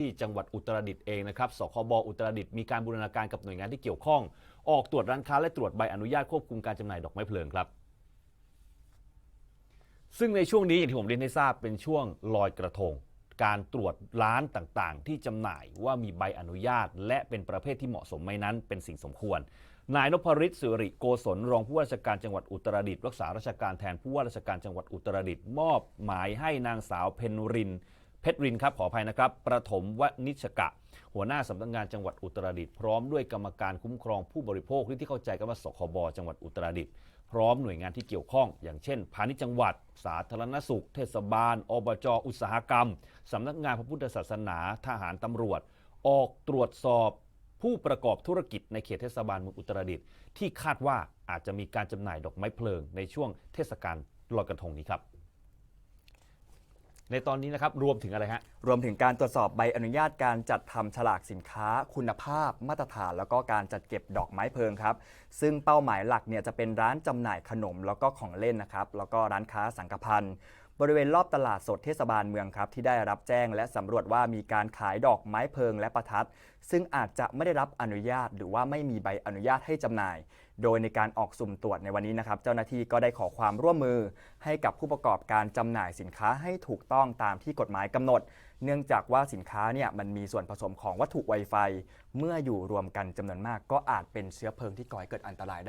ที่จังหวัดอุตรดิตถ์เองนะครับ สคบอุตรดิตถ์มีการบูรณาการกับหน่วยงานที่เกี่ยวข้อง ออกตรวจร้านค้าและตรวจใบอนุญาตควบคุมการจำหน่ายดอกไม้เพลิงครับ ซึ่งในช่วงนี้อย่างที่ผมเรียนให้ทราบเป็นช่วงลอยกระทง การตรวจร้านต่างๆ ที่จำหน่ายว่ามีใบอนุญาต และเป็นประเภทที่เหมาะสมไหมนั้น เป็นสิ่งสมควร นายนพริตสิริโกศลรองผู้ว่าราชการจังหวัดอุตรดิตถ์รักษาราชการแทนผู้ว่าราชการจังหวัดอุตรดิตถ์มอบหมายให้นางสาวเพนริน เพชรรินครับขออภัยนะครับประถมวนิชกะ หัวหน้าสำนักงานจังหวัดอุตรดิตถ์พร้อมด้วยกรรมการคุ้มครองผู้บริโภคหรือที่เข้าใจกันว่าสคบจังหวัดอุตรดิตถ์พร้อมหน่วยงานที่เกี่ยวข้อง อย่างเช่น พาณิชย์จังหวัด สาธารณสุข เทศบาล อบจอุตสาหกรรมสำนักงานพระพุทธศาสนาทหารตำรวจ ออกตรวจสอบผู้ประกอบธุรกิจในเขตเทศบาลเมืองอุตรดิตถ์ที่คาดว่าอาจจะมีการจำหน่ายดอกไม้เพลิงในช่วงเทศกาลลอยกระทงนี้ครับ ในตอนนี้นะครับรวมถึงอะไรฮะ รวมถึงการตรวจสอบใบอนุญาตการจัดทำฉลากสินค้า คุณภาพมาตรฐาน แล้วก็การจัดเก็บดอกไม้เพลิงครับ ซึ่งเป้าหมายหลักเนี่ยจะเป็นร้านจำหน่ายขนมแล้วก็ของเล่นนะครับ แล้วก็ร้านค้าสังกพันธ์ บริเวณรอบตลาดสดเทศบาลเมืองครับที่ได้รับแจ้งและสำรวจว่ามีการขายดอกไม้เพลิงและประทัด ซึ่งอาจจะไม่ได้รับอนุญาต หรือว่าไม่มีใบอนุญาตให้จำหน่าย โดยในการออกสุ่มตรวจในวันนี้นะครับ เจ้าหน้าที่ก็ได้ขอความร่วมมือ ให้กับผู้ประกอบการจำหน่ายสินค้าให้ถูกต้องตามที่กฎหมายกำหนด เนื่องจากว่าสินค้าเนี่ยมันมีส่วนผสมของวัตถุไวไฟ เมื่ออยู่รวมกันจำนวนมาก ก็อาจเป็นเชื้อเพลิงที่ก่อให้เกิดอันตรายได้